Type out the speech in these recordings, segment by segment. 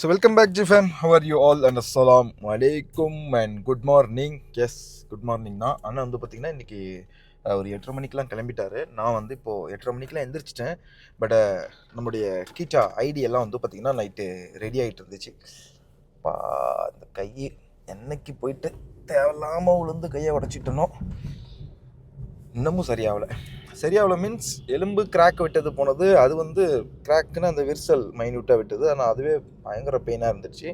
So welcome back GFM. How are you all and assalam வலைக்கும் and good morning yes good morning தான் ஆனால் வந்து பார்த்திங்கன்னா இன்றைக்கி ஒரு எட்டரை மணிக்கெலாம் கிளம்பிட்டாரு. நான் வந்து இப்போது எட்டரை மணிக்கெலாம் எந்திரிச்சிட்டேன். பட் நம்முடைய கீட்டா ஐடி எல்லாம் வந்து பார்த்திங்கன்னா நைட்டு ரெடி ஆகிட்டு இருந்துச்சு. பா அந்த கை என்னைக்கு போயிட்டு தேவையில்லாமல் விழுந்து கையை உடச்சிட்டனோ. இன்னமும் சரியாகலை. சரியாகல மீன்ஸ் எலும்பு கிராக் விட்டது போனது அது வந்து கிராக்குன்னு அந்த விரிசல் மைன்யூட்டாக விட்டது. ஆனால் அதுவே பயங்கர பெயினாக இருந்துச்சு.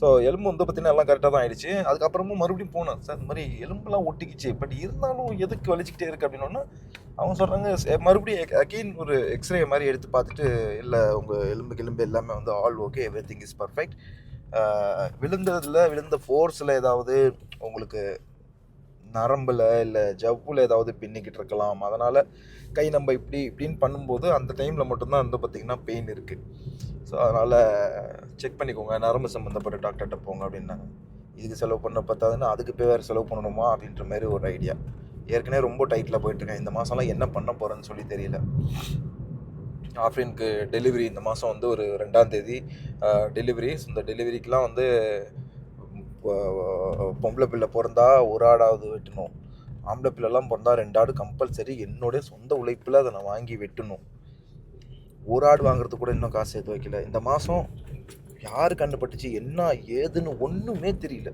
ஸோ எலும்பு வந்து பார்த்தீங்கன்னா எல்லாம் கரெக்டாக தான் ஆயிடுச்சு. அதுக்கப்புறமும் மறுபடியும் போனேன். சார் இந்த மாதிரி எலும்புலாம் ஒட்டிக்கிச்சு. பட் இருந்தாலும் எதுக்கு வலிச்சிக்கிட்டே இருக்குது அப்படின்னோன்னா அவங்க சொல்கிறாங்க மறுபடியும் அகெயின் ஒரு எக்ஸ்ரே மாதிரி எடுத்து பார்த்துட்டு இல்லை உங்கள் எலும்பு எலும்பு எல்லாமே வந்து all okay everything is perfect விழுந்ததில் விழுந்த ஃபோர்ஸில் ஏதாவது உங்களுக்கு நரம்பில் இல்லை ஜவ்வில் ஏதாவது பின்னிக்கிட்டு இருக்கலாம். அதனால் கை நம்ம இப்படி இப்படின்னு பண்ணும்போது அந்த டைமில் மட்டும்தான் வந்து பார்த்திங்கன்னா பெயின் இருக்குது ஸோ அதனால் செக் பண்ணிக்கோங்க. நரம்பு சம்மந்தப்பட்ட டாக்டர்கிட்ட போங்க அப்படின்னாங்க. இதுக்கு செலவு பண்ண பார்த்தாதுன்னா அதுக்கு போய் வேறு செலவு பண்ணணுமா அப்படின்ற மாதிரி ஒரு ஐடியா ஏற்கனவே ரொம்ப டைட்டில் போயிட்டுருக்கேன் இந்த மாதம்லாம் என்ன பண்ண போகிறேன்னு சொல்லி தெரியல. ஆஃப்ரினுக்கு டெலிவரி இந்த மாதம் வந்து ஒரு ரெண்டாம் தேதி. டெலிவரி இந்த டெலிவரிக்கெலாம் வந்து பொம்பளை பிள்ளை பிறந்தா ஒரு ஆடாவது வெட்டணும். ஆம்பளை பிள்ளைலாம் பிறந்தா ரெண்டு ஆடு கம்பல்சரி என்னுடைய சொந்த உழைப்பில் அதை நான் வாங்கி வெட்டணும். ஒரு ஆடு வாங்குறது கூட இன்னும் காசு சேர்த்து வைக்கல. இந்த மாதம் யார் கண்டுபட்டுச்சு? என்ன ஏதுன்னு ஒன்றுமே தெரியல.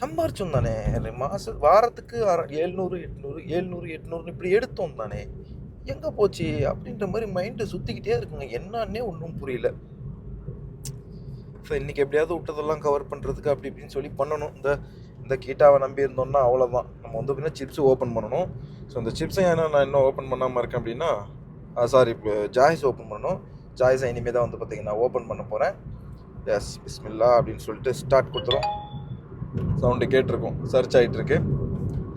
சம்பாரிச்சோம் தானே. மாதம் வாரத்துக்கு ஏழ்நூறு எட்நூறு ஏழ்நூறு எட்நூறுனு இப்படி எடுத்தோம் தானே. எங்கே போச்சு? அப்படின்ற மாதிரி மைண்டு சுற்றிக்கிட்டே இருக்குங்க. என்னன்னே ஒன்றும் புரியல. ஸோ இன்றைக்கி எப்படியாவது விட்டதெல்லாம் கவர் பண்ணுறதுக்கு அப்படி இப்படின்னு சொல்லி பண்ணணும். இந்த இந்த கீட்டாவை நம்பி இருந்தோம்னா அவ்வளோதான் நம்ம வந்து அப்படின்னா சிப்ஸ் ஓப்பன் பண்ணணும். ஸோ இந்த சிப்ஸை ஏன்னா நான் இன்னும் ஓப்பன் பண்ணாமல் இருக்கேன் அப்படின்னா சாரி இப்போ ஜாய்ஸ் ஓப்பன் பண்ணணும். ஜாய்ஸை இனிமேல் தான் வந்து பார்த்தீங்கன்னா ஓப்பன் பண்ண போகிறேன் எஸ் பிஸ்மில்லா அப்படின்னு சொல்லிட்டு ஸ்டார்ட் கொடுத்துரும். சவுண்டு கேட்டிருக்கோம். சர்ச் ஆகிட்டுருக்கு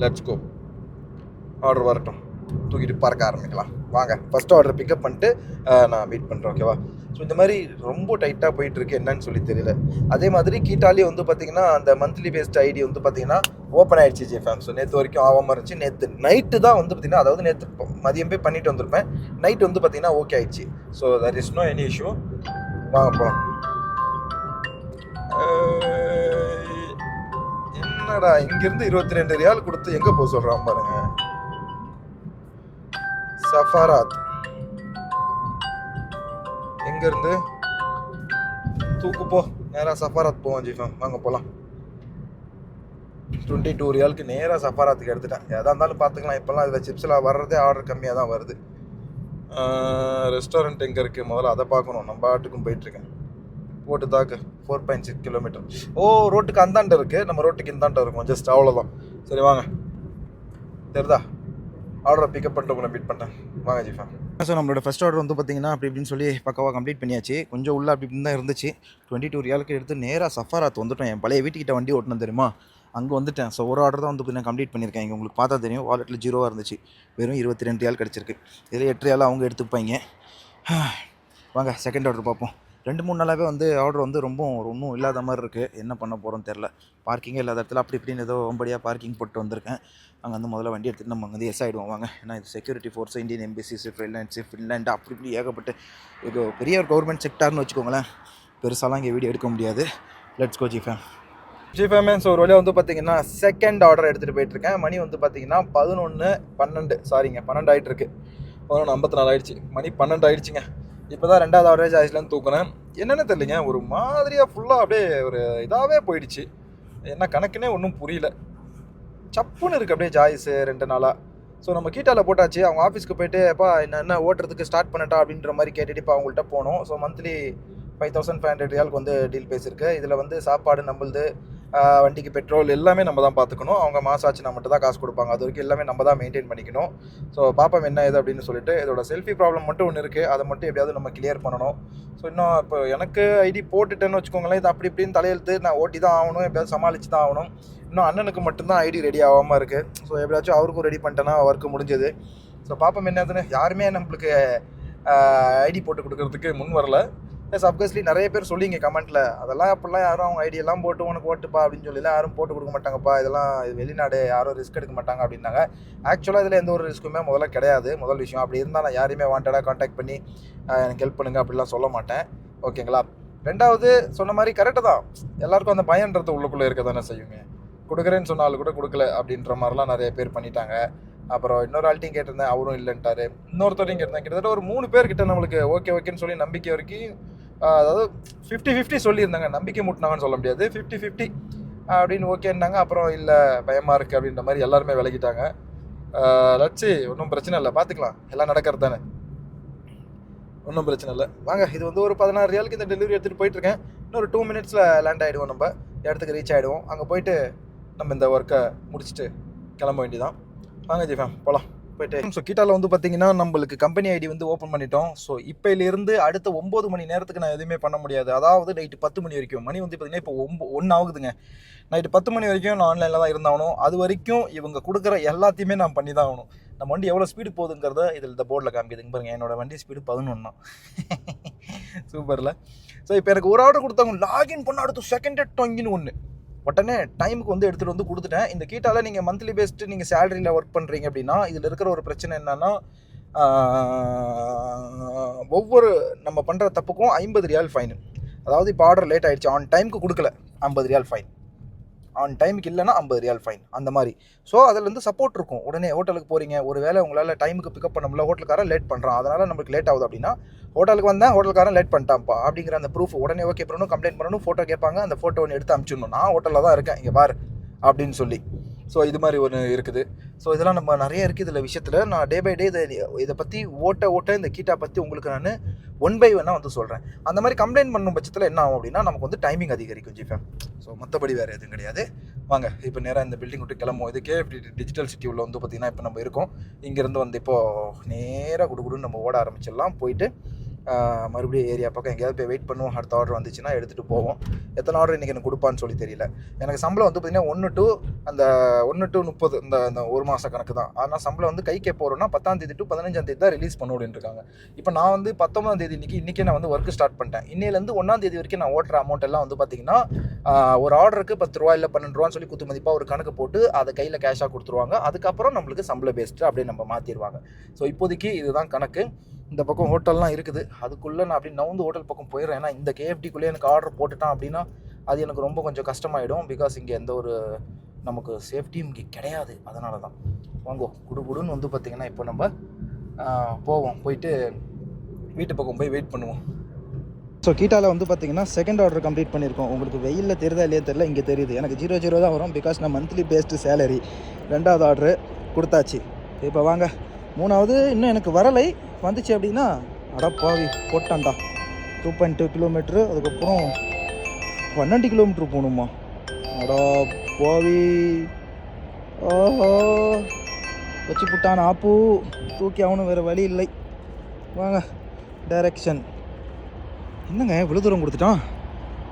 லெட்ஸ் கோ ஆர்டர் வரட்டும். தூக்கிட்டு பறக்க ஆரம்பிக்கலாம். வாங்க. ஃபஸ்ட்டு ஆர்டர் பிக்கப் பண்ணிட்டு நான் மீட் பண்ணுறேன் ஓகேவா ஸோ இந்த மாதிரி ரொம்ப டைட்டாக போயிட்டுருக்கு என்னன்னு சொல்லி தெரியல. அதே மாதிரி கீட்டாலே வந்து பார்த்தீங்கன்னா அந்த மந்த்லி பேஸ்ட் ஐடி வந்து பார்த்தீங்கன்னா ஓப்பன் ஆயிடுச்சு ஜேஃபேம் ஸோ நேற்று வரைக்கும் ஆகாமல் இருந்துச்சு. நேற்று நைட்டு தான் வந்து பார்த்தீங்கன்னா அதாவது நேற்று மதியம் போய் பண்ணிட்டு வந்திருப்பேன். நைட் வந்து பார்த்தீங்கன்னா ஓகே ஆயிடுச்சு. So there is no any issue வாங்க போகலாம் என்னடா இங்கேருந்து இருபத்தி ரெண்டு ரியால் கொடுத்து எங்கே போக சொல்கிறான் பாருங்க. சஃபாராத். எங்கேருந்து? தூக்கு போ நேராக சஃபாராத் போவோம் ஜிஃபம் வாங்க போகலாம் டுவெண்ட்டி டூ ரியாலுக்கு நேராக சஃபாராத்துக்கு எடுத்துட்டேன். எதாக இருந்தாலும் பார்த்துக்கலாம். இப்போல்லாம் இதில் சிப்ஸில் வர்றதே ஆர்டர் கம்மியாக தான் வருது. ரெஸ்டாரண்ட் எங்கே இருக்குது முதல்ல அதை பார்க்கணும். நம்ம ஆட்டுக்கும் போயிட்டுருக்கேன். போட்டு தாக்கு. ஃபோர் பாயிண்ட் சிக்ஸ் கிலோமீட்டர் ஓ ரோட்டுக்கு அந்தாண்ட இருக்குது நம்ம ரோட்டுக்கு இந்தாண்ட இருக்கும். ஜஸ்ட் அவ்வளோதான் சரி வாங்க. தெரிதா? ஆர்டரை பிக்கப் பண்ணிட்டு உங்களை மீட் பண்ணுறேன் வாங்க ஜிஃபா. ஸோ நம்மளோட ஃபஸ்ட் ஆர்டர் வந்து பார்த்தீங்கன்னா அப்படி இப்படின்னு சொல்லி பக்கவாக கம்ப்ளீட் பண்ணியாச்சு. கொஞ்சம் உள்ள அப்படி இப்படின்னு தான் இருந்துச்சு. டுவெண்ட்டி டூ ரியாலுக்கு எடுத்து நேராக சஃபாராத் வந்துட்டோம். என் பழைய வீட்டுக்கிட்ட வண்டி ஓட்டணும் தெரியுமா? அங்கே வந்துட்டேன். ஸோ ஒரு ஆர்டர் தான் வந்து பார்த்தீங்கன்னா கம்ப்ளீட் பண்ணியிருக்கேன். இங்கே உங்களுக்கு பார்த்தா தெரியும். வாலெட்டில் ஜீரோவாக இருந்துச்சு. வெறும் இருபத்தி ரெண்டு ரியால் கிடச்சிருக்கு. இதில் எட்டு ரியால் அவங்க எடுத்துப்பாங்க. வாங்க செகண்ட் ஆர்டர் பார்ப்போம். ரெண்டு மூணு நாளாகவே வந்து ஆர்டர் வந்து ரொம்ப ஒன்றும் இல்லாத மாதிரி இருக்குது என்ன பண்ண போகிறோன்னு தெரில பார்க்கிங்கே இல்லாத இடத்துல அப்படி இப்படின்னு ஏதோ ஒம்படியாக பார்க்கிங் போட்டு வந்திருக்கேன். அங்கே வந்து முதல்ல வண்டி எடுத்துகிட்டு நம்ம வந்து எஸ் ஆகிடுவோம் வாங்க. ஏன்னா இது செக்யூரிட்டி ஃபோர்ஸ் இந்தியன் எம்பிசிஸ் ஃபின்லாண்ட்ஸு ஃபின்லாண்டு அப்படி இப்படி ஏகப்பட்டு இது பெரிய ஒரு கவர்மெண்ட் செக்டார்னு வச்சுக்கோங்களேன். பெருசாலாம் இங்கே வீடியோ எடுக்க முடியாது. லெட்ஸ் கோ ஜிஃபேம் ஜிஃபேமே ஒரு வழியாக வந்து பார்த்தீங்கன்னா செகண்ட் ஆர்டர் எடுத்துகிட்டு போயிட்டுருக்கேன் மணி வந்து பார்த்தீங்கன்னா பதினொன்று பன்னெண்டு. சாரிங்க பன்னெண்டு ஆகிட்டு இருக்கு. பதினொன்று ஐம்பத்தி நாலு ஆயிடுச்சு. மணி பன்னெண்டு ஆயிடுச்சுங்க. இப்போ தான் ரெண்டாவது ஆவரேஜ் ஆயிடுச்சுலன்னு தூக்குனேன். என்னென்னு தெரியலிங்க ஒரு மாதிரியாக ஃபுல்லாக அப்படியே ஒரு இதாகவே போயிடுச்சு. என்ன கணக்குனே ஒன்றும் புரியல. சப்புன்னு இருக்குது அப்படியே ஜாய்ஸு ரெண்டு நாளாக ஸோ நம்ம கீட்டாவில் போட்டாச்சு. அவங்க ஆஃபீஸ்க்கு போயிட்டு எப்பா என்ன என்ன ஓட்டுறதுக்கு ஸ்டார்ட் பண்ணட்டா? அப்படின்ற மாதிரி கேட்டுட்டு இப்போ அவங்கள்ட்ட போனோம். So monthly five thousand five hundred ரியாலுக்கு வந்து டீல் பேசியிருக்கு. இதில் வந்து சாப்பாடு நம்மளுது. வண்டிக்கு பெட்ரோல் எல்லாமே நம்ம தான் பார்த்துக்கணும். அவங்க மாதம் ஆச்சுன்னா மட்டும் தான் காசு கொடுப்பாங்க. அது வரைக்கும் எல்லாமே நம்ம தான் மெயின்டைன் பண்ணிக்கணும். ஸோ பாப்பம் என்ன இது அப்படின்னு சொல்லிட்டு இதோட செல்ஃபி ப்ராப்ளம் மட்டும் ஒன்று இருக்குது அதை மட்டும் எப்படியாவது நம்ம கிளியர் பண்ணணும். ஸோ இன்னும் இப்போ எனக்கு ஐடி போட்டுட்டேன்னு வச்சுக்கோங்களேன் இது அப்படி இப்படின்னு தலையெழுத்து நான் ஓட்டி தான் ஆகணும் எப்படியாவது சமாளித்து தான் ஆகணும். இன்னும் அண்ணனுக்கு மட்டும்தான் ஐடி ரெடி ஆகாமல் இருக்குது ஸோ எப்படியாச்சும் அவருக்கும் ரெடி பண்ணிட்டேன்னா ஒர்க்கு முடிஞ்சது. ஸோ பாப்பம் என்னதுன்னு யாருமே நம்மளுக்கு ஐடி போட்டு கொடுக்கறதுக்கு முன் வரல. எஸ் அப்கஸ்லி நிறைய பேர் சொல்லிங்க கமெண்ட்டில் அதெல்லாம் அப்படிலாம் யாரும் அவங்க ஐடியெல்லாம் போட்டு உனக்கு ஓட்டுப்பா அப்படின்னு சொல்லிலாம் யாரும் போட்டு கொடுக்க மாட்டாங்கப்பா. இதெல்லாம் இது வெளிநாடு யாரும் ரிஸ்க் எடுக்க மாட்டாங்க அப்படின்னாங்க. ஆக்சுவலாக இதில் எந்த ஒரு ரிஸ்க்குமே முதல்ல கிடையாது. முதல் விஷயம் அப்படி இருந்தால் நான் யாரையுமே வாண்டடாக காண்டாக்ட் பண்ணி எனக்கு ஹெல்ப் பண்ணுங்க அப்படிலாம் சொல்ல மாட்டேன். ஓகேங்களா ரெண்டாவது சொன்ன மாதிரி கரெக்டு தான். எல்லாருக்கும் அந்த பயன்றது உள்ளுக்குள்ளே இருக்க தானே செய்யுங்க. கொடுக்குறேன்னு சொன்னாலும் கூட கொடுக்கல அப்படின்ற மாதிரிலாம் நிறைய பேர் பண்ணிட்டாங்க. அப்புறம் இன்னொரு ஆள்ட்டையும் கேட்டிருந்தேன் அவரும் இல்லைன்ட்டாரு. இன்னொருத்தரையும் கேட்டிருந்தேன். கிட்டத்தட்ட ஒரு மூணு பேர்கிட்ட நம்மளுக்கு ஓகே ஓகேன்னு சொல்லி நம்பிக்கை வரைக்கும் அதாவது ஃபிஃப்டி ஃபிஃப்டி சொல்லியிருந்தாங்க. நம்பிக்கை முட்டினாங்கன்னு சொல்ல முடியாது. ஃபிஃப்டி ஃபிஃப்டி அப்படின்னு ஓகேன்னாங்க. அப்புறம் இல்லை பயமாக இருக்குது அப்படின்ற மாதிரி எல்லாருமே விலகிட்டாங்க. லட்சி ஒன்றும் பிரச்சனை இல்லை. பார்த்துக்கலாம் எல்லாம் நடக்கிறது தானே. ஒன்றும் பிரச்சனை இல்லை. வாங்க இது வந்து ஒரு பதினாறு ரியாலுக்கு இந்த டெலிவரி எடுத்துகிட்டு போயிட்டுருக்கேன். இன்னொரு டூ மினிட்ஸில் லேண்ட் ஆகிடுவோம் நம்ம. இடத்துக்கு ரீச் ஆகிடுவோம் அங்கே போயிட்டு நம்ம இந்த ஒர்க்கை முடிச்சுட்டு கிளம்ப வேண்டியதான் வாங்க ஜிஃபேம் போகலாம் ஸோ கீட்டாவில் uh, வந்து பார்த்தீங்கன்னா நம்மளுக்கு கம்பெனி ஐடி வந்து ஓப்பன் பண்ணிட்டோம். ஸோ இப்போலேருந்து அடுத்த ஒம்பது மணி நேரத்துக்கு நான் எதுவுமே பண்ண முடியாது. அதாவது நைட்டு பத்து மணி வரைக்கும். மணி வந்து பார்த்தீங்கன்னா இப்போ ஒம்பது ஒன்று ஆகுதுங்க. நைட்டு பத்து மணி வரைக்கும் நான் ஆன்லைனில் தான் இருந்தாகணும். அது வரைக்கும் இவங்க கொடுக்குற எல்லாத்தையுமே நான் பண்ணி தான் ஆகணும். நம்ம வண்டி எவ்வளோ ஸ்பீடு போகுதுங்கிறத இதில் இந்த போர்டில் காமிக்குதுங்க. பாருங்க என்னோட வண்டி ஸ்பீடு பதினொன்னா சூப்பரில் ஸோ இப்போ எனக்கு ஒரு ஆர்டர் கொடுத்தாங்க. லாகின் பண்ண அடுத்து செகண்ட் டொங்கின்னு ஒன்று உடனே டைமுக்கு வந்து எடுத்துகிட்டு வந்து கொடுத்துட்டேன். இந்த கீட்டால நீங்கள் மந்த்லி பேஸ்டு நீங்கள் சேலரியில் ஒர்க் பண்ணுறீங்க அப்படின்னா இதில் இருக்கிற ஒரு பிரச்சனை என்னென்னா ஒவ்வொரு நம்ம பண்ணுற தப்புக்கும் ஐம்பது ரியால் ஃபைனு அதாவது இப்போ ஆர்டர் லேட் ஆகிடுச்சு ஆன் டைமுக்கு கொடுக்கல. ஐம்பது ரியால் ஃபைன் ஆன் டைமுக்கு இல்லைன்னா ஐம்பது ரியால் ஃபைன் அந்த மாதிரி. ஸோ அதில் வந்து சப்போர்ட் இருக்கும். உடனே ஹோட்டலுக்கு போகிறீங்க ஒரு வேளை உங்களால் டைமுக்கு பிக்கப் பண்ண முடியல ஹோட்டலுக்காரன் லேட் பண்ணுறான் அதனால் நம்மளுக்கு லேட் ஆகுது அப்படின்னா ஹோட்டலுக்கு வந்தேன் ஹோட்டலுக்காரன் லேட் பண்ணிட்டான்ப்பா அப்படிங்கிற அந்த ப்ரூஃப் உடனே ஓகே பண்ணணும் கம்ப்ளைண்ட் பண்ணணும் ஃபோட்டோ கேட்பாங்க. அந்த ஃபோட்டோ ஒன்று எடுத்து அமுச்சிடணும் நான் ஹோட்டலில் தான் இருக்கேன். இங்கே பார் அப்படின்னு சொல்லி. ஸோ இது மாதிரி ஒன்று இருக்குது. ஸோ இதெல்லாம் நம்ம நிறைய இருக்குது இதில் விஷயத்தில். நான் டே பை டே இதை இதை பற்றி ஓட்ட ஓட்ட இந்த கீட்டா பற்றி உங்களுக்கு நான் ஒன் பை ஒன்னாக வந்து சொல்கிறேன் அந்த மாதிரி கம்ப்ளைண்ட் பண்ணும் பட்சத்தில் என்ன ஆகும் அப்படின்னா நமக்கு வந்து டைமிங் அதிகரிக்கும் ஜிஃபேம் ஸோ மற்றபடி வேறு எதுவும் கிடையாது. வாங்க இப்போ நேராக இந்த பில்டிங் விட்டு கிளம்பும் இதுக்கே இப்படி டிஜிட்டல் சிட்டி உள்ள வந்து பார்த்திங்கன்னா இப்போ நம்ம இருக்கோம். இங்கேருந்து வந்து இப்போது நேராக குடுகுடுன்னு நம்ம ஓட ஆரம்பிச்சிடலாம். போயிட்டு மறுபடியும் ஏரியா பக்கம் எங்கேயாவது போய் வெயிட் பண்ணுவோம். அடுத்த ஆர்டர் வந்துச்சுன்னா எடுத்துகிட்டு போவோம். எத்தனை ஆர்டர் இன்றைக்கி எனக்கு கொடுப்பான்னு சொல்லி தெரியல. எனக்கு சம்பளம் வந்து பார்த்திங்கன்னா ஒன்று டு அந்த ஒன்று டு முப்பது இந்த இந்த ஒரு மாத கணக்கு தான். ஆனால் சம்பளம் வந்து கைக்கே போகிறோன்னா பத்தாம் தேதி டு பதினஞ்சாம் தேதி தான் ரிலீஸ் பண்ண இருக்காங்க. இப்போ நான் வந்து பத்தொம்பதாம் தேதி இன்றைக்கி இன்றைக்கி நான் வந்து ஒர்க் ஸ்டார்ட் பண்ணிட்டேன். இன்னையிலேருந்து ஒன்றாம் தேதி வரைக்கும் நான் ஓட்டுற அமௌண்ட் எல்லாம் வந்து பார்த்திங்கன்னா ஒரு ஆர்டருக்கு பத்து ரூபா இல்லை பன்னெண்டு ரூபான்னு சொல்லி குத்து மதிப்பாக ஒரு கணக்கு போட்டு அதை கையில் கேஷாக கொடுத்துருவாங்க. அதுக்கப்புறம் நம்மளுக்கு சம்பள பேஸ்ட்டு அப்படியே நம்ம மாற்றிடுவாங்க ஸோ இப்போதைக்கு இதுதான் கணக்கு. இந்த பக்கம் ஹோட்டல்லாம் இருக்குது. அதுக்குள்ளே நான் அப்படி நவுந்து ஹோட்டல் பக்கம் போயிடுறேன். ஏன்னா இந்த கேஎஃப்டிக்குள்ளே எனக்கு ஆர்டர் போட்டுட்டான் அப்படின்னா அது எனக்கு ரொம்ப கொஞ்சம் கஷ்டமாயிடும். பிகாஸ் இங்கே எந்த ஒரு நமக்கு சேஃப்டியும் இங்கே கிடையாது. அதனால தான் வாங்கோ குடுகுடுன்னு வந்து பார்த்திங்கன்னா இப்போ நம்ம போவோம். போயிட்டு வீட்டு பக்கம் போய் வெயிட் பண்ணுவோம். ஸோ கீட்டாவில் வந்து பார்த்தீங்கன்னா செகண்ட் ஆர்டர் கம்ப்ளீட் பண்ணியிருக்கோம். உங்களுக்கு வெயிலில் தெரியுதா இல்லையா தெரியல. இங்கே தெரியுது. எனக்கு ஜீரோ ஜீரோ தான் வரும். பிகாஸ் நான் மந்த்லி பேஸ்டு சேலரி ரெண்டாவது ஆர்டரு கொடுத்தாச்சு. இப்போ வாங்க. மூணாவது இன்னும் எனக்கு வரலை. வந்துச்சு அப்படின்னா அடப்பாவி போட்டான்டா. டூ பாயிண்ட் டூ கிலோமீட்ரு அதுக்கப்புறம் பன்னெண்டு கிலோமீட்ரு போகணுமா? அடா பாவி. ஓஹோ வச்சு புட்டான் ஆப்பு. தூக்கி அவனும் வேறு வழி இல்லை. வாங்க டைரக்ஷன் என்னங்க இவ்வளோ தூரம் கொடுத்துட்டான்?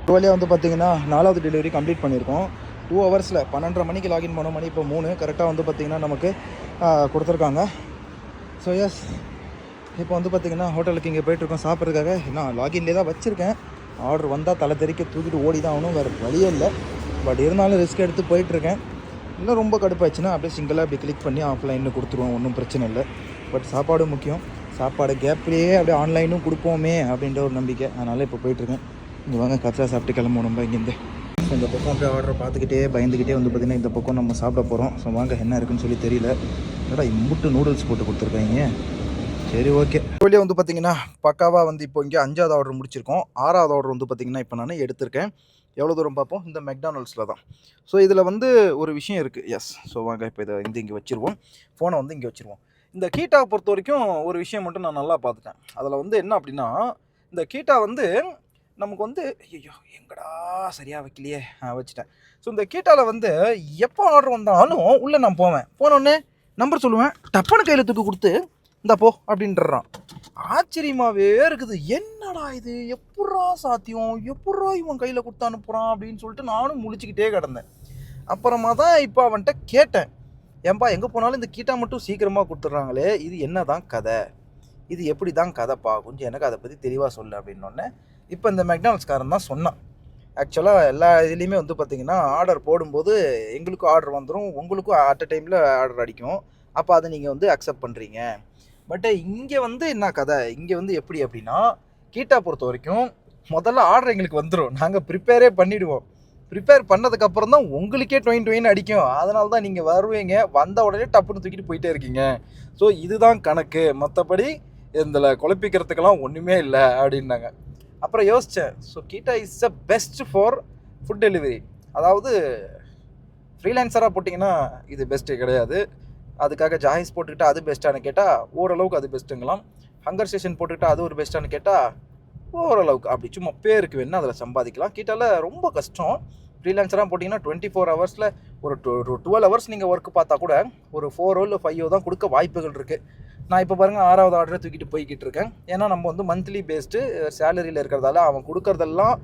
ஒரு வழியாக வந்து பார்த்தீங்கன்னா நாலாவது டெலிவரி கம்ப்ளீட் பண்ணியிருக்கோம். டூ ஹவர்ஸில் பன்னெண்டரை மணிக்கு லாகின் பண்ண மணி இப்போ மூணு. கரெக்டாக வந்து பார்த்தீங்கன்னா நமக்கு கொடுத்துருக்காங்க. ஸோ எஸ் இப்போ வந்து பார்த்தீங்கன்னா ஹோட்டலுக்கு இங்கே போயிட்டுருக்கோம் சாப்பிட்றதுக்காக. நான் லாகின்லேயே தான் வச்சுருக்கேன். ஆர்டர் வந்தால் தலை தெறிக்க தூக்கிட்டு ஓடி தான் ஆகணும். வேறு வழியே இல்லை. பட் இருந்தாலும் ரிஸ்க் எடுத்து போயிட்டுருக்கேன். இன்னும் ரொம்ப கடுப்பாச்சுன்னா அப்படியே சிங்கிளாக அப்படி கிளிக் பண்ணி ஆஃப்லைனில் கொடுத்துருவோம். ஒன்றும் பிரச்சனை இல்லை. பட் சாப்பாடு முக்கியம். சாப்பாடு கேப்லேயே அப்படியே ஆன்லைனும் கொடுப்போமே அப்படின்ற ஒரு நம்பிக்கை. அதனால் இப்போ போயிட்டுருக்கேன். இங்கே வாங்க கச்சா சாப்பிட்டு கிளம்பணும் நம்ம இங்கேருந்து. ஸோ இந்த பக்கம் அப்படியே ஆர்டர் பார்த்துக்கிட்டே பயந்துக்கிட்டே வந்து பார்த்திங்கன்னா இந்த பக்கம் நம்ம சாப்பிட போகிறோம் ஸோ வாங்க என்ன இருக்குன்னு சொல்லி தெரியல. ஏடா இம்முட்டு நூடுல்ஸ் போட்டு கொடுத்துருக்காங்க. சரி ஓகே வெளியே வந்து பார்த்தீங்கன்னா பக்காவாக வந்து இப்போ இங்கே அஞ்சாவது ஆர்டர் முடிச்சிருக்கோம். ஆறாவது ஆர்டர் வந்து பார்த்தீங்கன்னா இப்போ நான் எடுத்திருக்கேன். எவ்வளோ தூரம் பார்ப்போம்? இந்த மெக்டானல்ஸில் தான். ஸோ இதில் வந்து ஒரு விஷயம் இருக்குது எஸ் ஸோ வாங்க இப்போ இதை வந்து இங்கே வச்சுருவோம். ஃபோனை வந்து இங்கே வச்சுருவோம். இந்த கீட்டாவை பொறுத்த வரைக்கும் ஒரு விஷயம் மட்டும் நான் நல்லா பார்த்துட்டேன். அதில் வந்து என்ன அப்படின்னா இந்த கீட்டா வந்து நமக்கு வந்து ஐயோ எங்கடா சரியாக வைக்கலையே வச்சுட்டேன். ஸோ இந்த கீட்டாவில் வந்து எப்போ ஆர்டர் வந்தாலும் உள்ளே நான் போவேன். போனோடனே நம்பர் சொல்லுவேன். டப்புன்னு கையில் தூக்கி கொடுத்து இந்தா போ அப்படின்றான் ஆச்சரியமாகவே இருக்குது. என்னடா இது? எப்பட்றா சாத்தியம்? எப்பட்றா இவன் கையில் கொடுத்து அனுப்புகிறான் அப்படின்னு சொல்லிட்டு நானும் முழிச்சுக்கிட்டே கிடந்தேன். அப்புறமா தான் இப்போ அவன்கிட்ட கேட்டேன். ஏன்பா எங்கே போனாலும் இந்த கீட்டா மட்டும் சீக்கிரமாக கொடுத்துட்றாங்களே. இது என்ன தான் கதை? இது எப்படி தான் கதைப்பா? கொஞ்சம் எனக்கு அதை பற்றி தெளிவாக சொல்லு அப்படின்னோடனே இப்போ இந்த மெக்டானல்ஸ்காரன் தான் சொன்னான். ஆக்சுவலாக எல்லா இதுலேயுமே வந்து பார்த்தீங்கன்னா ஆர்டர் போடும்போது எங்களுக்கும் ஆர்டர் வந்துடும் உங்களுக்கும் அட் அ டைமில் ஆர்டர் அடிக்கும். அப்போ அதை நீங்கள் வந்து அக்செப்ட் பண்ணுறீங்க பட் இங்கே வந்து என்ன கதை? இங்கே வந்து எப்படி அப்படின்னா கீட்டா பொறுத்த வரைக்கும் முதல்ல ஆர்டர் எங்களுக்கு வந்துடும் நாங்கள் ப்ரிப்பேரே பண்ணிவிடுவோம் ப்ரிப்பேர் பண்ணதுக்கப்புறம் தான் உங்களுக்கே டொயின் டொயின் அடிக்கும். அதனால தான் நீங்கள் வருவீங்க. வந்த உடனே டப்புன்னு தூக்கிட்டு போயிட்டே இருக்கீங்க. ஸோ இதுதான் கணக்கு. மற்றபடி இதில் குழப்பிக்கிறதுக்கெல்லாம் ஒன்றுமே இல்லை அப்படின்னாங்க. அப்புறம் யோசித்தேன் so Keeta is a best for food delivery அதாவது ஃப்ரீலான்சராக போட்டிங்கன்னா இது பெஸ்ட்டு கிடையாது. அதுக்காக ஜாயிஸ் போட்டுக்கிட்டால் அது பெஸ்ட்டானு கேட்டால் ஓரளவுக்கு அது பெஸ்ட்டுங்களாம் ஹங்கர் ஸ்டேஷன் போட்டுக்கிட்டால் அது ஒரு பெஸ்ட்டானு கேட்டால் ஓரளவுக்கு அப்படி சும்மா பேருக்கு வேணும் அதில் சம்பாதிக்கலாம். கீட்டால ரொம்ப கஷ்டம். ஃப்ரீலான்சராக போட்டிங்கன்னா டுவெண்ட்டி ஃபோர் ஹவர்ஸில் ஒரு டுவெல் ஹவர்ஸ் நீங்கள் ஒர்க் பார்த்தா கூட ஒரு ஃபோரோ இல்லை ஃபைவோ தான் கொடுக்க வாய்ப்புகள் இருக்குது நான் இப்போ பாருங்கள் ஆறாவது ஆர்டரை தூக்கிட்டு போய்கிட்டு இருக்கேன். ஏன்னா நம்ம வந்து மந்த்லி பேஸ்டு சேலரியில் இருக்கிறதால அவன் கொடுக்கறதெல்லாம்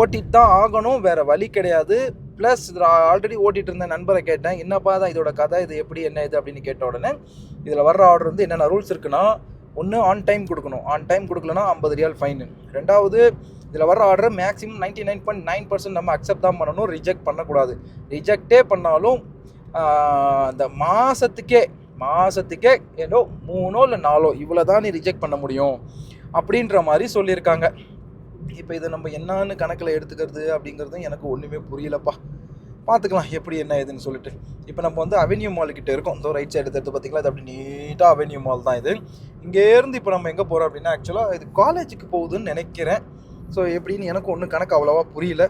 ஓட்டிட்டு தான் ஆகணும். வேறு வழி கிடையாது. ப்ளஸ் இதில் ஆல்ரெடி ஓட்டிகிட்டு இருந்த நண்பரை கேட்டேன். என்னப்பா தான் இதோட கதை இது எப்படி என்ன இது அப்படின்னு கேட்ட உடனே இதில் வர்ற ஆர்டர் வந்து என்னென்ன ரூல்ஸ் இருக்குன்னா ஒன்று ஆன் டைம் கொடுக்கணும். ஆன் டைம் கொடுக்கலனா ஐம்பது ரியால் ஃபைனு ரெண்டாவது இதில் வர order maximum ninety nine point nine percent நம்ம அக்செப்ட் தான் பண்ணணும். ரிஜெக்ட் பண்ணக்கூடாது. ரிஜெக்டே பண்ணாலும் அந்த மாதத்துக்கே மாதத்துக்கே ஏதோ மூணோ இல்லை நாலோ இவ்வளோ தான் நீ ரிஜெக்ட் பண்ண முடியும் அப்படின்ற மாதிரி சொல்லியிருக்காங்க. இப்போ இதை நம்ம என்னன்னு கணக்கில் எடுத்துக்கிறது அப்படிங்கிறதும் எனக்கு ஒன்றுமே புரியலப்பா. பார்த்துக்கலாம் எப்படி என்ன ஏதுன்னு சொல்லிட்டு. இப்போ நம்ம வந்து அவென்யூ மால் கிட்ட இருக்கோம். இந்த ரைட் சைடு எடுத்து பார்த்தீங்களா இது அப்படி நீட்டாக அவென்யூ மால் தான் இது. இங்கேருந்து இப்போ நம்ம எங்கே போகிறோம் அப்படின்னா ஆக்சுவலாக இது காலேஜுக்கு போகுதுன்னு நினைக்கிறேன். ஸோ எப்படின்னு எனக்கு ஒன்றும் கணக்கு அவ்வளோவா புரியல.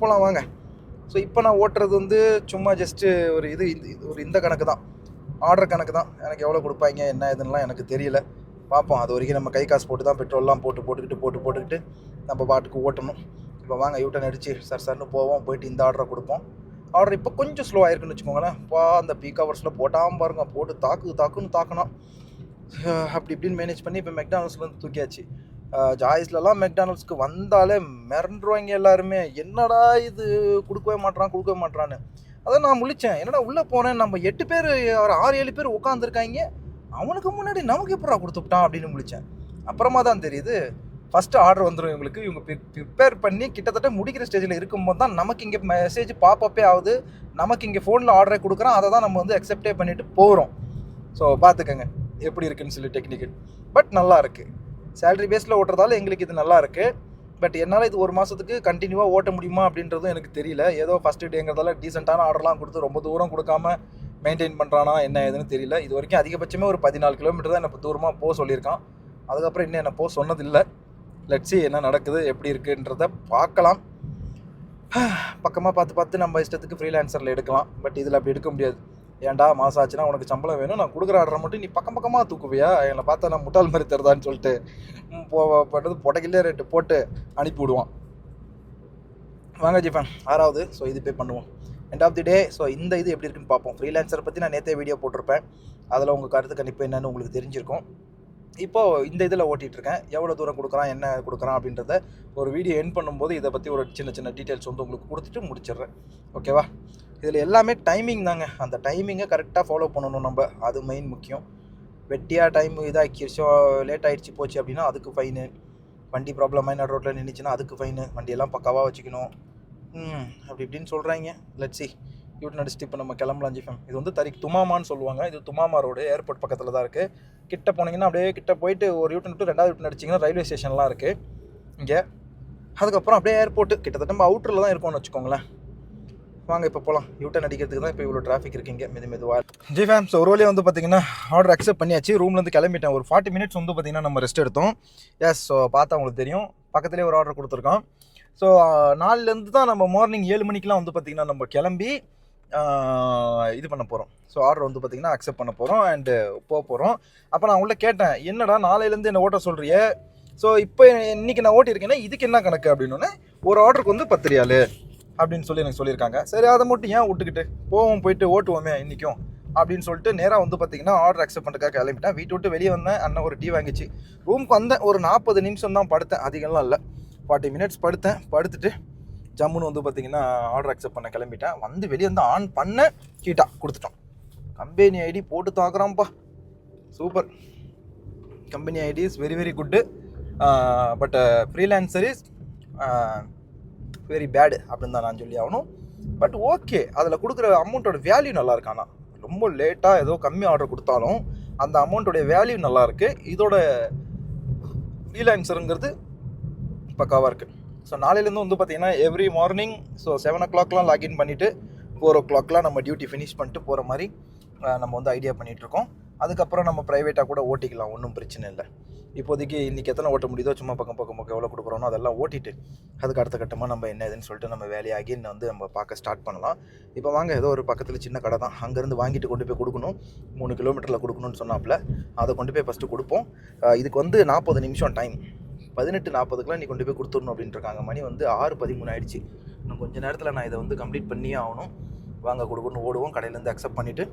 போகலாம் வாங்க. ஸோ இப்போ நான் ஓட்டுறது வந்து சும்மா ஜஸ்ட்டு ஒரு இது இந்த- இது ஒரு இந்த கணக்கு தான். ஆர்டர் கணக்கு தான். எனக்கு எவ்வளோ கொடுப்பாங்க என்ன இதுன்னெலாம் எனக்கு தெரியல. பார்ப்போம். அது வரைக்கும் நம்ம கை காசு போட்டு தான் பெட்ரோல்லாம் போட்டு போட்டுக்கிட்டு போட்டு போட்டுக்கிட்டு நம்ம பாட்டுக்கு ஓட்டணும். இப்போ வாங்க யூட்டன் அடிச்சு சார் சார்னு போவோம். போயிட்டு இந்த ஆர்டரை கொடுப்போம். ஆர்டர் இப்போ கொஞ்சம் ஸ்லோ ஆயிருக்குன்னு வச்சுக்கோங்களேன். பா அந்த பீக் ஹவர்ஸில் போட்டாமல் பாருங்க. போட்டு தாக்கு தாக்குன்னு தாக்கணும் அப்படி இப்படின்னு மேனேஜ் பண்ணி இப்போ மெக்டானல்ஸ்லேருந்து தூக்கியாச்சு. ஜாய்ஸ்லலாம் மெக்டானல்ஸ்க்கு வந்தாலே மிரண்டுருவாங்க எல்லாருமே. என்னடா இது கொடுக்கவே மாட்றான் கொடுக்கவே மாட்டான்னு அதை நான் முழிச்சேன். என்னடா உள்ளே போனேன்? நம்ம எட்டு பேர் ஒரு ஆறு ஏழு பேர் உட்காந்துருக்காங்க அவனுக்கு முன்னாடி நமக்கு எப்படா கொடுத்துட்டான் அப்படின்னு முழிச்சேன். அப்புறமா தான் தெரியுது ஃபஸ்ட்டு ஆர்டர் வந்துடும் இவங்களுக்கு. இவங்க ப்ரிப்பேர் பண்ணி கிட்டத்தட்ட முடிக்கிற ஸ்டேஜில் இருக்கும்போது தான் நமக்கு இங்கே மெசேஜ் பாப்பப்பே ஆகுது. நமக்கு இங்கே ஃபோனில் ஆர்டரை கொடுக்குறோம் அதை தான் நம்ம வந்து அக்செப்டே பண்ணிவிட்டு போகிறோம் ஸோ பார்த்துக்கங்க எப்படி இருக்குன்னு சொல்லி டெக்னிக்கல் பட் நல்லா இருக்குது சேலரி பேஸில் ஓட்டுறதால எங்களுக்கு இது நல்லா இருக்குது பட் என்னால் இது ஒரு மாதத்துக்கு கண்டினியூவாக ஓட்ட முடியுமா அப்படின்றதும் எனக்கு தெரியல. ஏதோ ஃபஸ்ட்டு டேங்கிறதால டீசெண்டான ஆர்டர்லாம் கொடுத்து ரொம்ப தூரம் கொடுக்காம மெயின்டைன் பண்ணுறானா என்ன ஏதுன்னு தெரியல. இது வரைக்கும் அதிகபட்சமே ஒரு பதினாலு கிலோமீட்டர் தான் என்னை தூரமாக போக சொல்லியிருக்கான். அதுக்கப்புறம் இன்னும் என்ன போக சொன்னதில்லை. லட்சி என்ன நடக்குது எப்படி இருக்குன்றத பார்க்கலாம். பக்கமாக பார்த்து பார்த்து நம்ம இஷ்டத்துக்கு ஃப்ரீலான்சரில் எடுக்கலாம். பட் இதில் அப்படி எடுக்க முடியாது. ஏன்டா மாதம் ஆச்சுன்னா உனக்கு சம்பளம் வேணும் நான் கொடுக்குற ஆர்டரை மட்டும் நீ பக்கம் பக்கமாக தூக்குவியா? என்னை பார்த்தா நான் முட்டாள் மாதிரி தருதான்னு சொல்லிட்டு ம், போ ரேட்டு போட்டு அனுப்பி விடுவான். வாங்க ஜிஃபன் ஆறாவது ஸோ இது பே பண்ணுவோம். End of the day so இந்த இது எப்படி இருக்குன்னு பார்ப்போம். ஃப்ரீலான்சரை பற்றி நான் நேற்றே வீடியோ போட்டிருப்பேன். அதில் உங்கள் கருத்து கணிப்பு என்னன்னு உங்களுக்கு தெரிஞ்சிருக்கும். இப்போது இந்த இதில் ஓட்டிகிட்டு இருக்கேன். எவ்வளோ தூரம் கொடுக்குறான் என்ன கொடுக்குறான் அப்படின்றத ஒரு வீடியோ என் பண்ணும்போது இதை பற்றி ஒரு சின்ன சின்ன டீட்டெயில்ஸ் வந்து உங்களுக்கு கொடுத்துட்டு முடிச்சிடுறேன். ஓகேவா இதில் எல்லாமே டைமிங் தாங்க. அந்த டைமிங்கை கரெக்டாக ஃபாலோ பண்ணணும் நம்ம. அது மெயின் முக்கியம். வெட்டியாக டைம் இதாகிடுச்சோ லேட் ஆகிடுச்சு போச்சு அப்படின்னா அதுக்கு ஃபைனு வண்டி ப்ராப்ளம் நடு ரோட்டில் நின்றுச்சுன்னா அதுக்கு ஃபைனு வண்டியெல்லாம் பக்காவாக வச்சுக்கணும். அப்படி இப்படின்னு சொல்கிறாங்க லட்சி யூட் நடிச்சுட்டு இப்போ நம்ம கிளம்பலாம் ஜிஃபம் இது வந்து தரிக் துமாமான்னு சொல்லுவாங்க. இது துமாமா ரோடு ஏர்போர்ட் பக்கத்தில் தான் இருக்குது கிட்ட போனீங்கன்னா அப்படியே கிட்ட போயிட்டு ஒரு யூட்டன் விட்டு ரெண்டாவது யூட்டன் அடிச்சிங்கன்னா ரயில்வே ஸ்டேஷன்லாம் இருக்குது இங்கே. அதுக்கப்புறம் அப்படியே ஏர்போர்ட்டு கிட்டத்தட்ட நம்ம அவுட்டரில் தான் இருக்கோம்னு வச்சுக்கோங்களேன். வாங்க இப்போ போகலாம் யூட்டன் அடிக்கிறதுக்கு தான் இப்போ இவ்வளோ டிராஃபிக் இருக்கீங்க மெது மெதுவாக ஜி ஃபேம் ஸோ ஒரு வழியாக வந்து பார்த்தீங்கன்னா ஆர்டர் அக்செப்ட் பண்ணியாச்சு. ரூம்லேருந்து கிளம்பிட்டேன். ஒரு ஃபார்ட்டி மினிட்ஸ் வந்து பார்த்தீங்கன்னா நம்ம ரெஸ்ட் எடுத்தோம். எஸ் ஸோ பார்த்தா உங்களுக்கு தெரியும். பக்கத்துலேயே ஒரு ஆர்டர் கொடுத்துருக்கோம் ஸோ நாலுலேருந்து தான் நம்ம மார்னிங் ஏழு மணிக்கெலாம் வந்து பார்த்திங்கன்னா நம்ம கிளம்பி இது பண்ண போகிறோம் ஸோ ஆர்டர் வந்து பார்த்திங்கன்னா அக்செப்ட் பண்ண போகிறோம் அண்டு போக போகிறோம் அப்போ நான் உள்ள கேட்டேன் என்னடா நாளையிலேருந்து என்ன ஓட்ட சொல்கிறிய ஸோ இப்போ இன்னைக்கு நான் ஓட்டியிருக்கேன்னா இதுக்கு என்ன கணக்கு அப்படின்னோடனே ஒரு ஆர்டருக்கு வந்து பத்து ரியாலு அப்படின்னு சொல்லி எனக்கு சொல்லியிருக்காங்க. சரி அதை மட்டும் ஏன் விட்டுக்கிட்டு? போவோம் போயிட்டு ஓட்டுவோமே இன்றைக்கும் அப்படின்னு சொல்லிட்டு நேராக வந்து பார்த்தீங்கன்னா ஆர்டர் அக்செப்ட் பண்ணுறதுக்காக கிளம்பிட்டேன். வீட்டு விட்டு வெளியே வந்தேன். அண்ணன் ஒரு டீ வாங்கிச்சு. ரூமுக்கு வந்தேன். ஒரு நாற்பது நிமிஷம் தான் படுத்தேன். அதிகம்லாம் இல்லை. ஃபார்ட்டி மினிட்ஸ் படுத்தேன். படுத்துட்டு ஜம்முன்னு வந்து பார்த்தீங்கன்னா ஆர்டர் அக்செப்ட் பண்ண கிளம்பிட்டேன். வந்து வெளியே வந்து ஆன் பண்ண கீட்டா கொடுத்துட்டோம். கம்பெனி ஐடி போட்டு தாக்குறான்ப்பா. Super company ID is very very good but freelancer is very bad அப்படின்னு தான் நான் சொல்லி ஆகணும். பட் ஓகே அதில் கொடுக்குற அமௌண்ட்டோட வேல்யூ நல்லா இருக்கானா ரொம்ப லேட்டாக ஏதோ கம்மி ஆர்டர் கொடுத்தாலும் அந்த அமௌண்ட்டோடைய வேல்யூ நல்லா இருக்குது இதோட ஃப்ரீலான்சருங்கிறது பக்காவாக இருக்குது ஸோ நாளையிலேருந்து வந்து பார்த்தீங்கன்னா எவ்ரி மார்னிங் ஸோ செவன் ஓ கிளாக்லாம் லாகின் பண்ணிவிட்டு ஃபோர் ஓ கிளாக்லாம் நம்ம டியூட்டி ஃபினிஷ் பண்ணிட்டு போகிற மாதிரி நம்ம வந்து ஐடியா பண்ணிகிட்ருக்கோம் அதுக்கப்புறம் நம்ம ப்ரைவேட்டாக கூட ஓட்டிக்கலாம் ஒன்றும் பிரச்சனை இல்லை. இப்போதைக்கு இன்றைக்கி எத்தனை ஓட்ட முடியுதோ சும்மா பக்கம் பக்கம் பக்கம் எவ்வளோ கொடுக்குறோனோ அதெல்லாம் ஓட்டிட்டு அதுக்கு அடுத்த கட்டமாக நம்ம என்ன ஏதுன்னு சொல்லிட்டு நம்ம வேலையாகி வந்து நம்ம பார்க்க ஸ்டார்ட் பண்ணலாம். இப்போ வாங்க ஏதோ ஒரு பக்கத்தில் சின்ன கடை தான். அங்கேருந்து வாங்கிட்டு கொண்டு போய் கொடுக்கணும். மூணு கிலோமீட்டரில் கொடுக்கணும்னு சொன்னாப்புல. அதை கொண்டு போய் ஃபஸ்ட்டு கொடுப்போம். இதுக்கு வந்து நாற்பது நிமிஷம் டைம் பதினெட்டு நாற்பதுக்குலாம் நீ கொண்டு போய் கொடுத்துடணும் அப்படின்ட்டு இருக்காங்க மணி வந்து ஆறு பதிமூணு ஆயிடுச்சு. இன்னும் கொஞ்சம் நேரத்தில் நான் இதை வந்து கம்ப்ளீட் பண்ணியே ஆகணும். வாங்க கொடுக்கணும் ஓடுவோம். கடையிலேருந்து அக்செப்ட் பண்ணிவிட்டு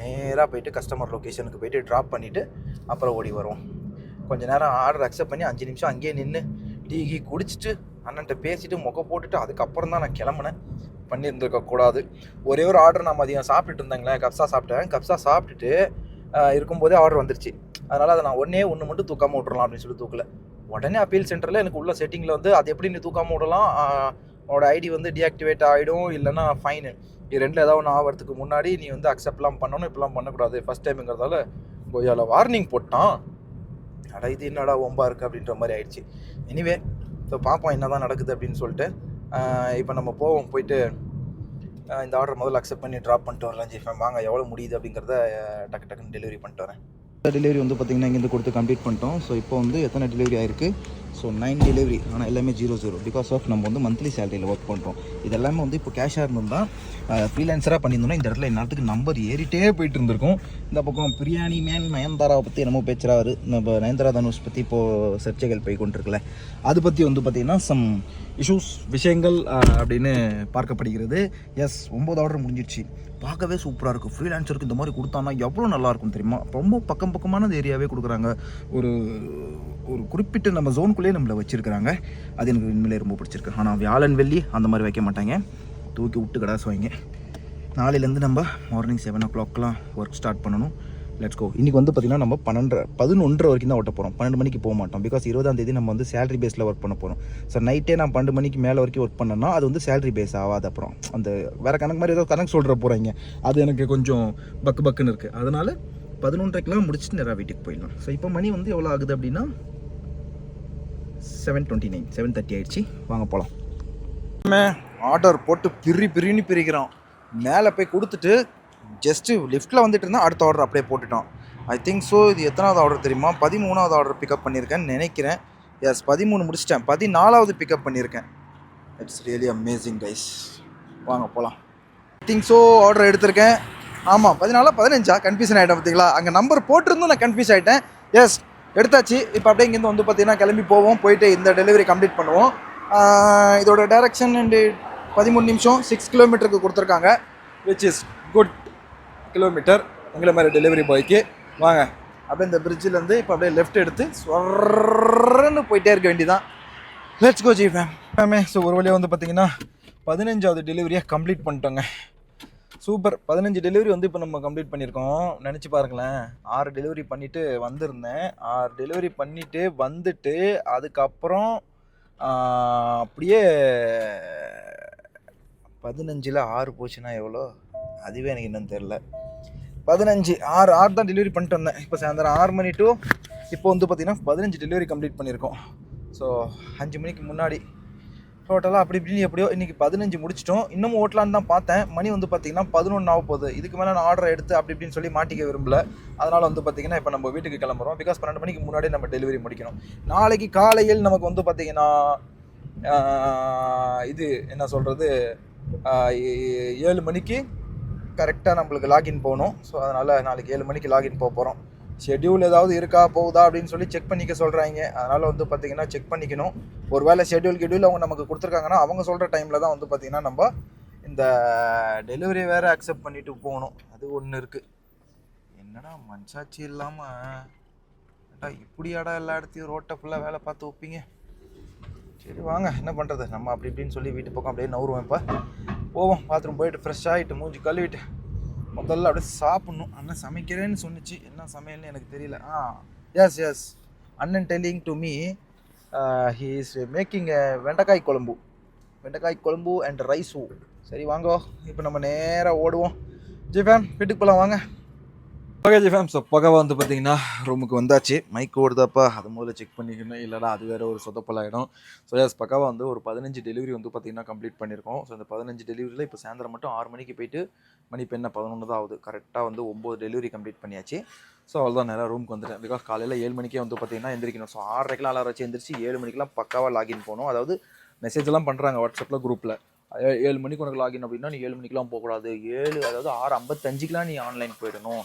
நேராக போயிட்டு கஸ்டமர் லொக்கேஷனுக்கு போயிட்டு ட்ராப் பண்ணிவிட்டு அப்புறம் ஓடி வருவோம். கொஞ்ச நேரம் ஆர்டர் அக்செப்ட் பண்ணி அஞ்சு நிமிஷம் அங்கேயே நின்று டீ கீ குடிச்சிட்டு அண்ணன்ட்ட பேசிட்டு முக போட்டுட்டு அதுக்கப்புறம் தான் நான் கிளம்புனேன். பண்ணியிருந்துருக்க கூடாது. ஒரே ஒரு ஆர்டர் நான் மதியம் சாப்பிட்டுட்டு இருந்தேங்களேன் கப்ஸா சாப்பிட்டேன். கப்ஸா சாப்பிட்டுட்டு இருக்கும்போதே ஆர்டர் வந்துருச்சு. அதனால் அதை நான் ஒன்றே ஒன்று மட்டும் தூக்காமல் விட்றலாம் அப்படின்னு சொல்லி தூக்கல. உடனே அப்பீல் சென்டரில் எனக்கு உள்ள செட்டிங்கில் வந்து அது எப்படி நீ தூக்காமல் விடலாம்? உன்னோட ஐடி வந்து டீஆக்டிவேட் ஆகிடும் இல்லைன்னா ஃபைனு இது ரெண்டில் ஏதாவது ஒன்று ஆகிறதுக்கு முன்னாடி நீ வந்து அக்செப்ட்லாம் பண்ணணும் இப்படிலாம் பண்ணக்கூடாது. ஃபஸ்ட் டைமுங்கிறதால கொய்யாவில் வார்னிங் போட்டான். அட இது என்னடா ஒம்பா இருக்குது அப்படின்ற மாதிரி ஆயிடுச்சு. எனிவே ஸோ பார்ப்போம் என்ன தான் நடக்குது அப்படின்னு சொல்லிட்டு இப்போ நம்ம போவோம் போயிட்டு இந்த ஆர்டர் முதல்ல அக்செப்ட் பண்ணி ட்ராப் பண்ணிட்டு வரலாம் ஜிஃபேம் வாங்க எவ்வளோ முடியுது அப்படிங்கிறத டக்கு டக்குன்னு டெலிவரி பண்ணிட்டு வரேன். டெலிவரி வந்து பார்த்திங்கன்னா இங்கேருந்து கொடுத்து கம்ப்ளீட் பண்ணிட்டோம். ஸோ இப்போ வந்து எத்தனை டெலிவரி ஆயிருக்கு? ஸோ நைன் டெலிவரி ஆனால் எல்லாமே ஜீரோ ஜீரோ பிகாஸ் ஆஃப் நம்ம வந்து மந்த்லி சேலரியில் ஒர்க் பண்ணுறோம் இது எல்லாமே வந்து இப்போ கேஷாக இருந்திருந்தா ஃப்ரீலான்சராக பண்ணியிருந்தோம்னா இந்த இடத்துல இந்நேரத்துக்கு நம்பர் ஏறிட்டே போயிட்டு இருந்திருக்கும் இந்த பக்கம் பிரியாணி மேன் நயன்தாராவை பற்றி என்னமோ பேச்சுறாரு. நம்ம நயன்தாரா தனுஷ் பற்றி இப்போது சர்ச்சைகள் போய் கொண்டிருக்குல்ல அது பற்றி வந்து பார்த்திங்கன்னா சம் இஷ்யூஸ் விஷயங்கள் அப்படின்னு பார்க்கப்படுகிறது. எஸ் ஒம்பது ஆர்டர் முடிஞ்சிடுச்சு. பார்க்கவே சூப்பராக இருக்கும் ஃப்ரீலான்சருக்கு இந்த மாதிரி கொடுத்தானா எவ்வளோ நல்லாயிருக்கும் தெரியுமா? ரொம்ப பக்கம் பக்கமான ஏரியாவே கொடுக்குறாங்க. ஒரு ஒரு குறிப்பிட்ட நம்ம ஜோனுக்குள்ளேயே நம்மளை வச்சுருக்கிறாங்க. அது எனக்கு உண்மையிலே ரொம்ப பிடிச்சிருக்கு. ஆனால் வியாழன் வெள்ளி அந்த மாதிரி வைக்க மாட்டாங்க. தூக்கி விட்டு கடாசு வைங்க நாளையிலேருந்து நம்ம மார்னிங் செவன் ஓ கிளாக்லாம் ஒர்க் ஸ்டார்ட் பண்ணணும். லெட்ஸ் கோ இன்றைக்கி வந்து பார்த்திங்கன்னா நம்ம பன்னெண்டரை பதினொன்றரை வரைக்கும் தான் ஓட்ட போகிறோம் பன்னெண்டு மணிக்கு போக மாட்டோம். பிகாஸ் இருபதாம் தேதி நம்ம வந்து சேலரி பேஸில் ஒர்க் பண்ண போகிறோம் ஸோ நைட்டே நான் பன்னெண்டு மணிக்கு மேலே வரைக்கும் ஒர்க் பண்ணேன்னா அது வந்து சேலரி பேஸ் ஆகாது அப்புறம். அந்த வேறு கணக்கு மாதிரி ஏதோ கணக்கு சொல்கிற போகிறாங்க அது எனக்கு கொஞ்சம் பக்கு பக்குன்னு இருக்குது அதனால் பதினொன்றரைக்கெலாம் முடிச்சுட்டு நேராக வீட்டுக்கு போயிடலாம். ஸோ இப்போ மணி வந்து எவ்வளோ ஆகுது அப்படின்னா seven twenty nine seven thirty ஆயிடுச்சு. வாங்க போகலாம் ஆர்டர் போட்டு பிரி பிரின்னு பிரிக்கிறோம் மேலே போய் கொடுத்துட்டு ஜஸ்ட்டு லிஃப்ட்டில் வந்துட்டு இருந்தால் அடுத்த ஆர்டர் அப்படியே போட்டுட்டோம் ஐ திங்க் ஸோ இது எத்தனாவது ஆர்டர் தெரியுமா? பதிமூணாவது ஆர்டர் பிக்கப் பண்ணியிருக்கேன்னு நினைக்கிறேன். எஸ் பதிமூணு முடிச்சிட்டேன். பதினாலாவது பிக்கப் பண்ணியிருக்கேன். இட்ஸ் ரியலி அமேசிங் கைஸ் வாங்க போகலாம் திங்க் ஸோ ஆர்டர் எடுத்திருக்கேன். ஆமாம் பதினாலா பதினஞ்சா? கன்ஃபியூஷன் ஆகிட்டேன் பார்த்தீங்களா? அங்கே நம்பர் போட்டிருந்தும் நான் கன்ஃபியூஸ் ஆகிட்டேன் எஸ் எடுத்தாச்சு. இப்போ அப்படியே இங்கேருந்து வந்து பார்த்தீங்கன்னா கிளம்பி போவோம். போயிட்டு இந்த டெலிவரி கம்ப்ளீட் பண்ணுவோம். இதோட டைரக்ஷன் அண்டு பதிமூணு நிமிஷம். சிக்ஸ் கிலோமீட்டருக்கு கொடுத்துருக்காங்க. விச் இஸ் குட் கிலோமீட்டர் எங்களை மாதிரி டெலிவரி பாய்க்கு வாங்க. அப்படியே இந்த பிரிட்ஜிலேருந்து இப்போ அப்படியே லெஃப்ட் எடுத்து சொர்ன்னு போயிட்டே இருக்க வேண்டியதான் லெட்ஸ் கோ ஜி ஃபேம் ஃபேமே ஸோ ஒரு வழியாக வந்து பார்த்தீங்கன்னா பதினஞ்சாவது டெலிவரியை கம்ப்ளீட் பண்ணிட்டோங்க. சூப்பர். பதினஞ்சு டெலிவரி வந்து இப்போ நம்ம கம்ப்ளீட் பண்ணியிருக்கோம். நினச்சி பாருங்களேன். ஆறு டெலிவரி பண்ணிவிட்டு வந்திருந்தேன். ஆறு டெலிவரி பண்ணிவிட்டு வந்துட்டு அதுக்கப்புறம் அப்படியே பதினஞ்சில் ஆறு போச்சுன்னா எவ்வளோ? அதுவே எனக்கு இன்னும் தெரில பதினஞ்சு ஆறு ஆறு தான் டெலிவரி பண்ணிட்டு வந்தேன். இப்போ சாயந்தரம் ஆறு மணி டு இப்போ வந்து பார்த்திங்கன்னா பதினஞ்சு டெலிவரி கம்ப்ளீட் பண்ணியிருக்கோம். ஸோ அஞ்சு மணிக்கு முன்னாடி டோட்டலாக அப்படி இப்படின்னு எப்படியோ இன்றைக்கி பதினஞ்சு முடிச்சிட்டோம். இன்னமும் ஓட்டலான்னு தான் பார்த்தேன். மணி வந்து பார்த்தீங்கன்னா பதினொன்று ஆக போகுது. இதுக்கு மேலே நான் ஆர்டர் எடுத்து அப்படி இப்படின்னு சொல்லி மாட்டிக்க விரும்பல. அதனால் வந்து பார்த்தீங்கன்னா இப்போ நம்ம வீட்டுக்கு கிளம்புறோம். பிகாஸ் பன்னெண்டு மணிக்கு முன்னாடி நம்ம டெலிவரி முடிக்கணும். நாளைக்கு காலையில் நமக்கு வந்து பார்த்தீங்கன்னா இது என்ன சொல்கிறது ஏழு மணிக்கு கரெக்டாக நம்மளுக்கு லாகின் போகணும். ஸோ அதனால் நாளைக்கு ஏழு மணிக்கு லாகின் போக போகிறோம் ஷெட்யூல் ஏதாவது இருக்கா போகுதா அப்படின்னு சொல்லி செக் பண்ணிக்க சொல்கிறாங்க அதனால் வந்து பார்த்திங்கன்னா செக் பண்ணிக்கணும். ஒரு வேளை ஷெட்யூல் கெட்யூல் அவங்க நமக்கு கொடுத்துருக்காங்கன்னா அவங்க சொல்கிற டைமில் தான் வந்து பார்த்திங்கன்னா நம்ம இந்த டெலிவரி வேறு அக்செப்ட் பண்ணிட்டு போகணும். அது ஒன்று இருக்குது என்னடா மனசாட்சி இல்லாமல் இப்படியாடா எல்லா இடத்தையும் ரோட்டை ஃபுல்லாக வேலை பார்த்து வைப்பீங்க? சரி வாங்க என்ன பண்ணுறது நம்ம அப்படி இப்படின்னு சொல்லி வீட்டு பக்கம் அப்படியே நவுருவோம் இப்போ. போவோம் பாத்ரூம் போயிட்டு ஃப்ரெஷ் ஆகிட்டு மூஞ்சி கழுவிட்டு முதல்ல அப்படியே சாப்பிட்ணும். அண்ணன் சமைக்கிறேன்னு சொன்னிச்சு. என்ன சமையல்னு எனக்கு தெரியல. ஆ எஸ் எஸ் அண்ணன் telling to me he is making வெண்டைக்காய் குழம்பு. வெண்டைக்காய் குழம்பு அண்ட் ரைஸு சரி வாங்கோ. இப்போ நம்ம நேராக ஓடுவோம். ஜிஃபேம் வீட்டுக்கு போகலாம் வாங்க. ஓகே ஜி ஃபேம் ஸோ வந்து பார்த்தீங்கன்னா ரூமுக்கு வந்தாச்சு. மைக் ஓடுதாப்பா. அது முதல்ல செக் பண்ணிக்கணும். இல்லைனா அது வேறு ஒரு சொதப்பலாயிடும். ஸோ எஸ் பக்காவாக வந்து ஒரு பதினஞ்சு டெலிவரி வந்து பார்த்தீங்கன்னா கம்ப்ளீட் பண்ணியிருக்கோம். ஸோ இந்த பதினஞ்சு டெலிவரியில் இப்போ சாயந்தரம் மட்டும் ஆறு மணிக்கு போயிட்டு மணி இப்போ என்ன பதினொன்று தான் ஆகுது. கரெக்டாக வந்து ஒம்பது டெலிவரி கம்ப்ளீட் பண்ணியாச்சு. ஸோ அவ்வளோதான் நேராக ரூமுக்கு வந்துட்டேன். பிகாஸ் காலையில் ஏழு மணிக்கே வந்து பார்த்தீங்கன்னா எந்திரிக்கணும். ஸோ ஆறரைக்கெலாம் அலாரம் வச்சு எந்திரிச்சு ஏழு மணிக்கெலாம் பக்காவாக லாகின் போகணும். அதாவது மெசேஜ்லாம் பண்ணுறாங்க வாட்ஸ்அப்பில் குரூப்பில் ஏழு மணிக்கு உனக்கு லாகின் அப்படின்னா நீ ஏழு மணிக்கெலாம் போகக்கூடாது. ஏழு அதாவது ஆறு ஐம்பத்தஞ்சுக்கெலாம் நீ ஆன்லைன் போயிடணும்.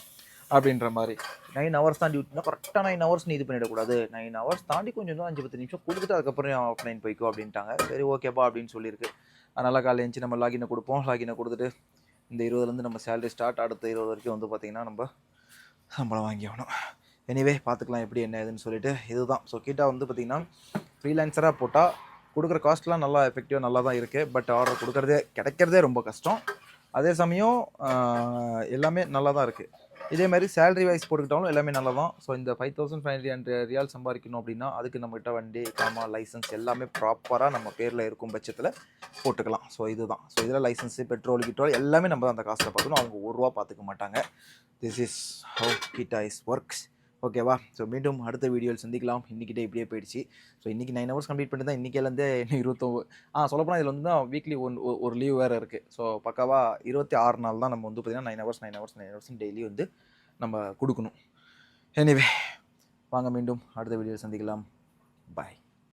அப்படின்ற மாதிரி. நைன் ஹவர்ஸ் தான் டியூட்டினா கரெக்டாக நைன் ஹவர்ஸ் நீ இது பண்ணிடக்கூடாது. நைன் ஹவர்ஸ் தாண்டி கொஞ்சம் தான் அஞ்சு பத்து நிமிஷம் கொடுத்துட்டு அதுக்கப்புறம் ஆஃப்லைன் போய்க்கோ அப்படின்ட்டாங்க. சரி ஓகேப்பா அப்படின்னு சொல்லியிருக்கு அதனால் காலையில் எழுந்துச்சு நம்ம லாகினை கொடுப்போம். லாகினை கொடுத்துட்டு இந்த இருபதுலேருந்து நம்ம சேலரி ஸ்டார்ட் அடுத்த இருபது வரைக்கும் வந்து பார்த்திங்கன்னா நம்ம சம்பளம் வாங்கி ஆகணும். எனிவே பார்த்துக்கலாம் எப்படி என்ன ஏதுன்னு சொல்லிட்டு இதுதான். ஸோ கிட்டா வந்து பார்த்திங்கன்னா ஃப்ரீலான்சராக போட்டால் கொடுக்குற காஸ்ட்லாம் நல்லா எஃபெக்டிவாக நல்லா தான் இருக்குது பட் ஆர்டர் கொடுக்குறதே கிடைக்கிறதே ரொம்ப கஷ்டம். அதே சமயம் எல்லாமே நல்லா தான் இருக்குது இதே மாதிரி சேலரி வைஸ் போட்டுக்கிட்டாலும் எல்லாமே நல்லா தான் ஸோ இந்த five thousand five hundred riyal சம்பாதிக்கணும் அப்படின்னா அதுக்கு நம்மகிட்ட வண்டி காமா லைசன்ஸ் எல்லாமே ப்ராப்பராக நம்ம பேரில் இருக்கும் பட்சத்தில் போட்டுக்கலாம். ஸோ இதுதான். ஸோ இதில் லைசன்ஸு பெட்ரோல் கிட்ரோல் எல்லாமே நம்ம அந்த காசில் பார்க்கணும். அவங்க ஒரு ரூபா பார்த்துக்க மாட்டாங்க. This is how Keeta is works ஓகேவா? ஸோ மீண்டும் அடுத்த வீடியோவில் சந்திக்கலாம். இன்றைக்கிட்டே இப்படியே போயிடுச்சு. ஸோ இன்றைக்கி நைன் ஹவர்ஸ் கம்ப்ளீட் பண்ணி தான் இன்றைக்கிலேருந்தே இன்னும் இருபத்தொம்பது? ஆ சொல்லப்போனால் இதில் வந்து தான் வீக்லி ஒன் ஒ- ஒரு லீவ் வேறு இருக்குது ஸோ பக்காவாக இருபத்தி ஆறு நாள் தான் நம்ம வந்து பார்த்திங்கன்னா nine hours nine hours nine hours daily வந்து நம்ம கொடுக்கணும். எனிவே வாங்க மீண்டும் அடுத்த வீடியோவில் சந்திக்கலாம். பாய்